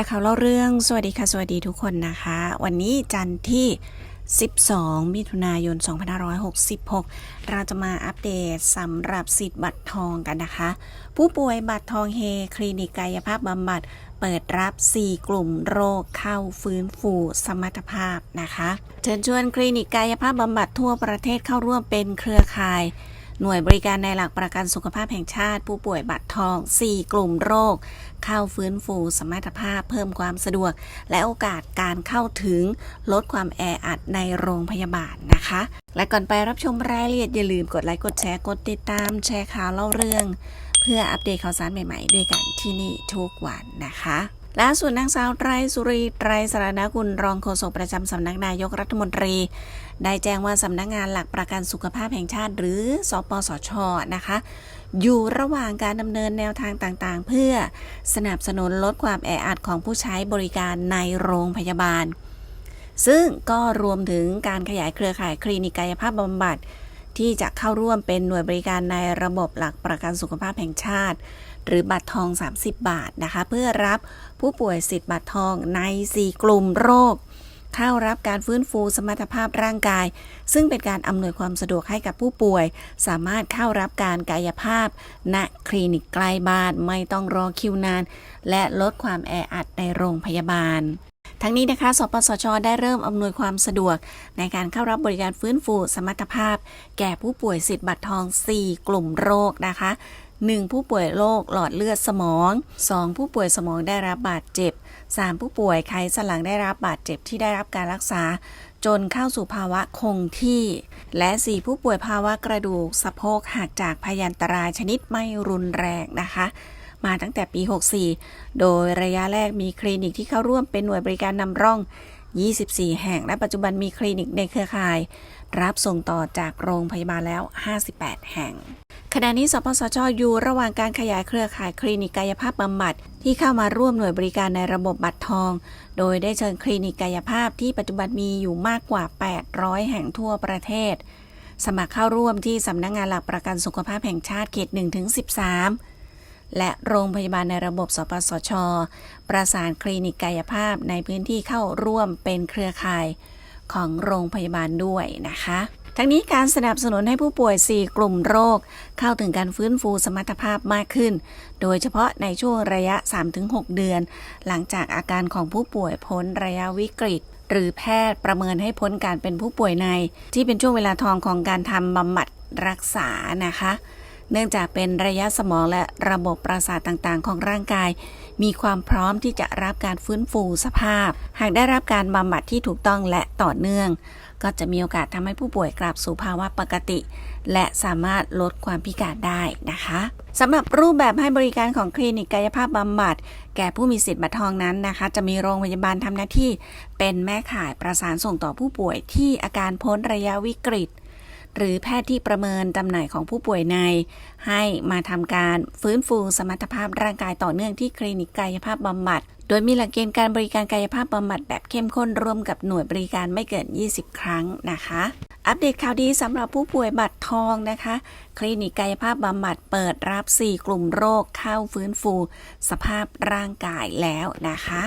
ร์ข่าวเล่าเรื่อง สวัสดีค่ะ สวัสดีทุกคนนะคะ วันนี้จันทร์ที่ 12 มิถุนายน 2566 เราจะมาอัปเดตสำหรับสิทธิ์บัตรทองกันนะคะ ผู้ป่วยบัตรทองเฮคลินิกกายภาพบำบัด เปิดรับ 4 กลุ่มโรคเข้าฟื้นฟูสมรรถภาพนะคะ เชิญชวนคลินิกกายภาพบำบัดทั่วประเทศเข้าร่วมเป็นเครือข่าย หน่วยบริการในหลักประกันสุขภาพแห่งชาติ ผู้ป่วยบัตรทอง 4 กลุ่มโรค เข้าฟื้นฟูสมรรถภาพ เพิ่มความสะดวก และโอกาสการเข้าถึงลดความแออัดในโรงพยาบาลนะคะ และก่อนไปรับชมรายละเอียดอย่าลืมกดไลค์กดแชร์กดติดตามแชร์ข่าวเล่าเรื่อง เพื่ออัปเดตข่าวสารใหม่ๆ ด้วยกันที่นี่ทุกวันนะคะ ล่าสุดนางสาวไตรสุรีไตรสารณกุลรองโฆษกประจำสำนักนายกรัฐมนตรี ได้แจ้งว่าสำนักงานหลักประกันสุขภาพแห่งชาติ หรือสปสชนะคะ อยู่ระหว่างการดำเนินแนวทางต่างๆ เพื่อสนับสนุนลดความแออัดของผู้ใช้บริการในโรงพยาบาล ซึ่งก็รวมถึงการขยายเครือข่ายคลินิกกายภาพบำบัด ที่จะเข้าร่วมเป็นหน่วยบริการในระบบหลักประกันสุขภาพแห่งชาติ หรือบัตรทอง 30 บาทนะคะ เพื่อรับผู้ป่วยสิทธิ์บัตรทองใน 4 กลุ่มโรค เข้ารับการฟื้นฟูสมรรถภาพร่างกาย ซึ่งเป็นการอำนวยความสะดวกให้กับผู้ป่วย สามารถเข้ารับการกายภาพ ณคลินิกใกล้บ้านไม่ต้องรอคิวนาน และลดความแออัดในโรงพยาบาล ทั้งนี้นะคะ สปสช ได้เริ่มอำนวยความสะดวก ในการเข้ารับบริการฟื้นฟูสมรรถภาพ แก่ผู้ป่วยสิทธิ์บัตรทอง 4 กลุ่มโรคนะคะ 1. ผู้ป่วยโรคหลอดเลือดสมอง 2. ผู้ป่วยสมองได้รับบาดเจ็บ 3. ผู้ป่วยไขสันหลังได้รับบาดเจ็บที่ได้รับการรักษา จนเข้าสู่ภาวะคงที่ และ 4. ผู้ป่วยภาวะกระดูกสะโพกหักจากพยันตรายชนิดไม่รุนแรงนะคะ มาตั้งแต่ปี 64 โดยระยะแรกมีคลินิกที่เข้าร่วมเป็นหน่วยบริการนำร่อง 24 แห่ง และปัจจุบันมีคลินิกในเครือข่าย รับส่งต่อจากโรงพยาบาลแล้ว 58 แห่ง ขณะนี้สปสชอยู่ระหว่างการขยายเครือข่ายคลินิกกายภาพบำบัดที่เข้ามาร่วมหน่วยบริการในระบบบัตรทอง โดยได้เชิญคลินิกกายภาพที่ปัจจุบันมีอยู่มากกว่า 800 แห่งทั่วประเทศ สมัครเข้าร่วมที่สำนักงงานหลักประกันสุขภาพแห่งชาติเขต1-13 และโรงพยาบาลในระบบ สปสช ประสานคลินิกกายภาพในพื้นที่เข้าร่วมเป็นเครือข่ายของโรงพยาบาลด้วยนะคะ ทั้งนี้การสนับสนุนให้ผู้ป่วย 4 กลุ่มโรค เข้าถึงการฟื้นฟูสมรรถภาพมากขึ้น โดยเฉพาะในช่วงระยะ 3-6 เดือน หลังจากอาการของผู้ป่วยพ้นระยะวิกฤตหรือแพทย์ประเมินให้พ้นการเป็นผู้ป่วยใน ที่เป็นช่วงเวลาทองของการทำบำบัดรักษานะคะ เนื่องจากเป็นระยะสมองและระบบประสาทต่างๆ ของร่างกาย มีความพร้อมที่จะรับการฟื้นฟูสภาพ หากได้รับการบำบัดที่ถูกต้องและต่อเนื่อง ก็จะมีโอกาสทำให้ผู้ป่วยกลับสู่ภาวะปกติ และสามารถลดความพิการได้นะคะสำหรับรูปแบบให้บริการของคลินิกกายภาพบำบัด แก่ผู้มีสิทธิ์บัตรทองนั้นนะคะ จะมีโรงพยาบาลทำหน้าที่ เป็นแม่ข่ายประสานส่งต่อผู้ป่วยที่อาการพ้นระยะวิกฤต หรือแพทย์ที่ประเมินจำหน่ายของผู้ป่วยใน ให้มาทำการฟื้นฟูสมรรถภาพร่างกายต่อเนื่องที่คลินิกกายภาพบำบัด โดยมีหลักเกณฑ์การบริการกายภาพบำบัดแบบเข้มข้นร่วมกับหน่วยบริการไม่เกิน 20 ครั้งนะคะ อัปเดตข่าวดีสำหรับผู้ป่วยบัตรทองนะคะ คลินิกกายภาพบำบัดเปิดรับ 4 กลุ่มโรคเข้าฟื้นฟู สภาพร่างกายแล้วนะคะ